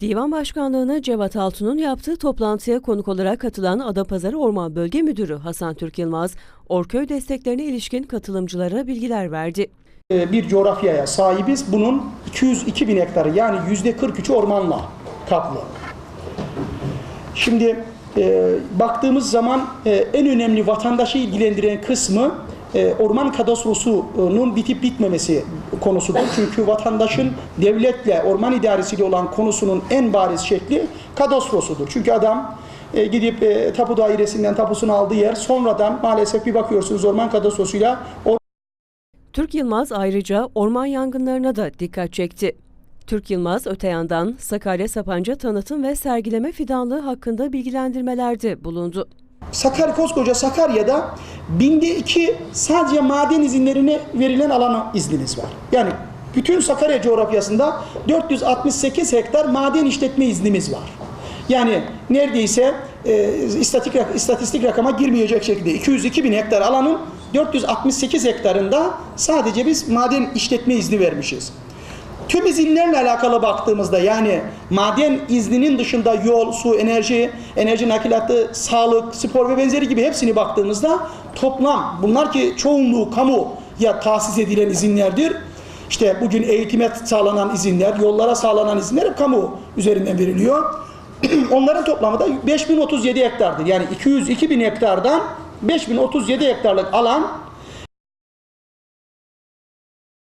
Divan Başkanlığı'na Cevat Altun'un yaptığı toplantıya konuk olarak katılan Adapazarı Orman Bölge Müdürü Hasan Türk Yılmaz, Orköy desteklerine ilişkin katılımcılara bilgiler verdi. Ee, bir coğrafyaya sahibiz. Bunun 202 bin hektarı yani yüzde 43'ü ormanla kaplı. Şimdi e, baktığımız zaman e, en önemli vatandaşı ilgilendiren kısmı e, orman kadastrosunun bitip bitmemesi konusudur. Çünkü vatandaşın devletle, orman idaresiyle olan konusunun en bariz şekli kadastrosudur. Çünkü adam e, gidip e, tapu dairesinden tapusunu aldığı yer sonradan maalesef bir bakıyorsunuz orman kadastrosuyla Türk Yılmaz ayrıca orman yangınlarına da dikkat çekti. Türk Yılmaz öte yandan Sakarya Sapanca tanıtım ve sergileme fidanlığı hakkında bilgilendirmelerde bulundu. Sakarya koskoca Sakarya'da binde iki sadece maden izinlerine verilen alana iznimiz var. Yani bütün Sakarya coğrafyasında 468 hektar maden işletme iznimiz var. Yani neredeyse e, istatistik, istatistik rakama girmeyecek şekilde 202 bin hektar alanın 468 hektarında sadece biz maden işletme izni vermişiz. Tüm izinlerle alakalı baktığımızda yani maden izninin dışında yol, su, enerji, enerji nakilatı, sağlık, spor ve benzeri gibi hepsini baktığımızda toplam bunlar ki çoğunluğu kamuya tahsis edilen izinlerdir. İşte bugün eğitime sağlanan izinler, yollara sağlanan izinler hep kamu üzerinden veriliyor. Onların toplamı da 5037 hektardır. Yani 202 bin hektardan 5037 hektarlık alan